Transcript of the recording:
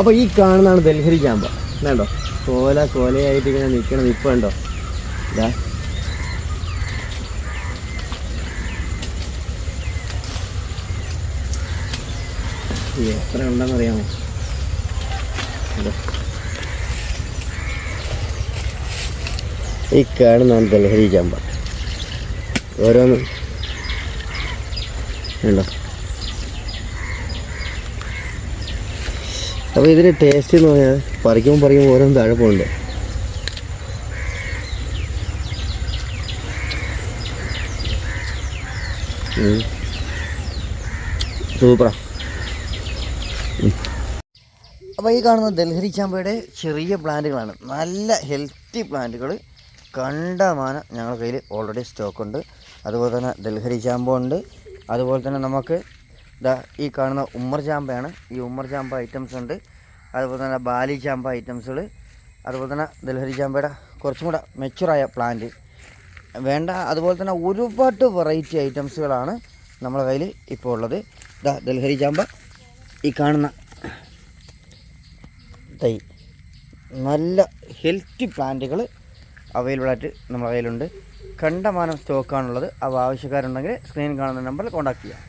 അപ്പോൾ ഈ കാണുന്നതാണ് ദൽഹരി ക്യാമ്പ്. വേണ്ടോ കോല കോലയായിട്ട് ഇങ്ങനെ നിൽക്കണം ഇപ്പം ഉണ്ടോ ഇതാ. എത്ര ഉണ്ടെന്നറിയാമോ? ഇതാ. ഈ കാണുന്നതാണ് ദൽഹരി ക്യാമ്പ്. ഓരോന്ന്. ഉണ്ടോ അപ്പോൾ ഇതിന്റെ ടേസ്റ്റ് എന്ന് പറഞ്ഞാൽ പറിക്കുമ്പോൾ പറിക്കുമ്പോൾ ഓരോന്ന് താഴെ സൂപ്പറാ. അപ്പോൾ ഈ കാണുന്ന ഡൽഹരി ചാമ്പയുടെ ചെറിയ പ്ലാന്റുകളാണ്. നല്ല ഹെൽത്തി പ്ലാന്റുകൾ കണ്ടമാന ഞങ്ങളുടെ കയ്യിൽ ഓൾറെഡി സ്റ്റോക്കുണ്ട് അതുപോലെ തന്നെ ഡൽഹരി ചാമ്പ ഉണ്ട് അതുപോലെ തന്നെ നമുക്ക് ഇതാ ഈ കാണുന്ന ഉമ്മർ ചാമ്പയാണ്. ഈ ഉമ്മർ ചാമ്പ ഐറ്റംസ് ഉണ്ട്. അതുപോലെ തന്നെ ബാലി ചാമ്പ ഐറ്റംസുകൾ അതുപോലെ തന്നെ ദൽഹരി ചാമ്പയുടെ കുറച്ചും കൂടെ മെച്ചുറായ പ്ലാന്റ് വേണ്ട അതുപോലെ തന്നെ ഒരുപാട് വെറൈറ്റി ഐറ്റംസുകളാണ് നമ്മളെ കയ്യിൽ ഇപ്പോൾ ഉള്ളത്. ഇതാ ദൽഹരി ചാമ്പ ഈ കാണുന്ന തൈ. നല്ല ഹെൽത്തി പ്ലാന്റുകൾ അവൈലബിൾ ആയിട്ട് നമ്മുടെ കയ്യിലുണ്ട്. കണ്ടമാനം സ്റ്റോക്കാണുള്ളത് അവ ആവശ്യക്കാരുണ്ടെങ്കിൽ സ്ക്രീൻ കാണുന്ന നമ്പറിൽ കോൺടാക്ട് ചെയ്യാം.